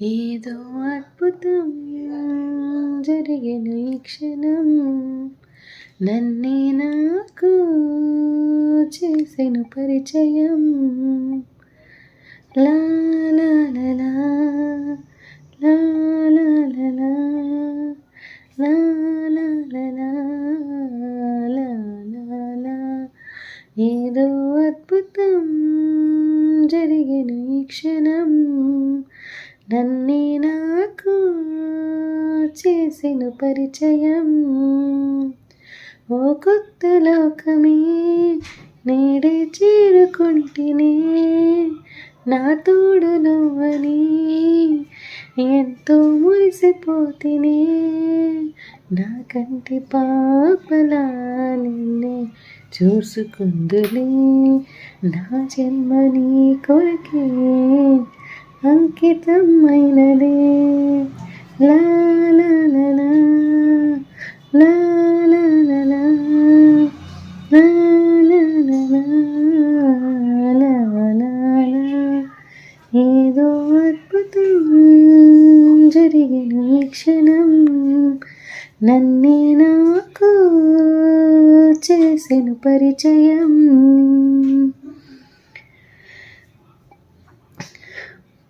ఏదో అద్భుతం జరిగెను ఈ క్షణం నన్నే నాకు చేసెను పరిచయం లా లా లా లా లా లా లా లా లా లా లా ఏదో అద్భుతం జరిగెను ఈ క్షణం నన్నే నాకు చేసిన పరిచయం. ఓ కొత్త లోకమే నేడే చేరుకుంటేనే. నా తోడు నువ్వని ఎంతో మురిసిపోతేనే. నా కంటి పాపలా నిన్నే చూసుకుందులే. నా జన్మ నీ కొరకే. అంకితమైనదే ఏదో అద్భుతం జరిగిన క్షణం నన్నే నాకు చేసిన పరిచయం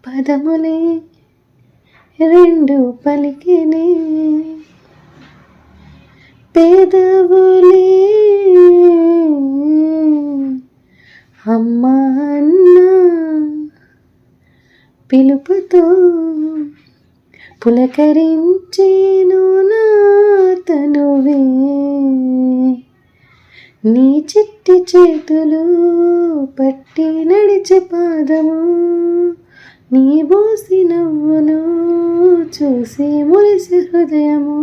పదములే రెండు పలికినే. పేదవులే అమ్మ అన్న పిలుపుతో పులకరించేను నా తనువే. నీ చిట్టి చేతులు పట్టి నడిచే పాదము నీ బోసి నవ్వును చూసి మురిసి హృదయము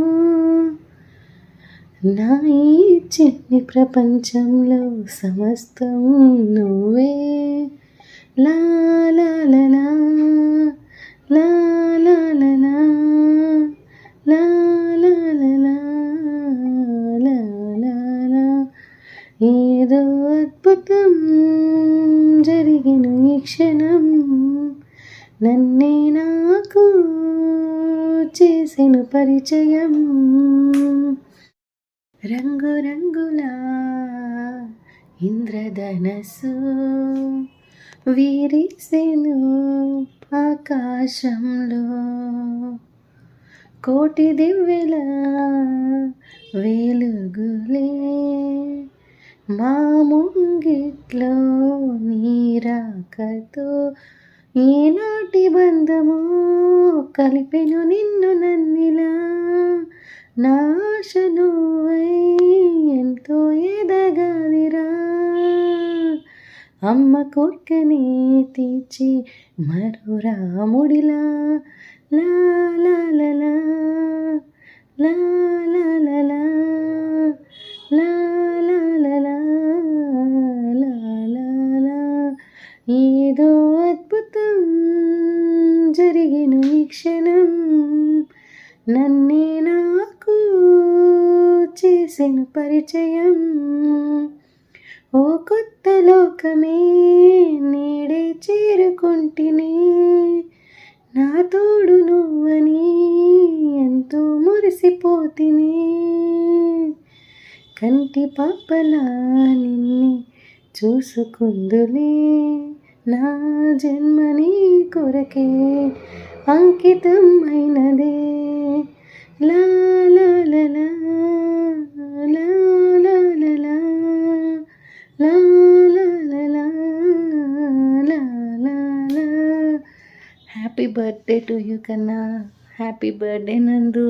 నా ఈ చిన్ని ప్రపంచంలో సమస్తం నువ్వే లా లా లా ఏదో అద్భుతం జరిగిన ఈ క్షణం నన్నే నాకు చేసిన పరిచయం. రంగురంగుల ఇంద్రధనస్సు వీరిసెను ఆకాశంలో. కోటి దివ్యల వెలుగులే మా ముంగిట్లో ఈనాటి బంధము కలిపెను నిన్ను నన్నిలా. నాశను ఎంతో ఎదగాలిరా. అమ్మ కోర్కని తీర్చి మరో రాముడిలా. లా లా లా లా. లా లా లా లా. లా లా లా లా లా లా లా ఏదో అద్భుతం జరిగిన ఈ క్షణం నన్నే నాకు చేసిన పరిచయం. ఓ కొత్త లోకమే నేడే చేరుకుంటినే నా తోడు నువ్వని ఎంతో మురిసిపోతినే. కంటి పాపలా నిన్నే చూసుకుందులే నా జన్మని కొరకే. అంకితం అయినదే లా లా లా లా లా లా లా లా హ్యాపీ బర్త్డే టు యూ కన్నా హ్యాపీ బర్త్డే నందు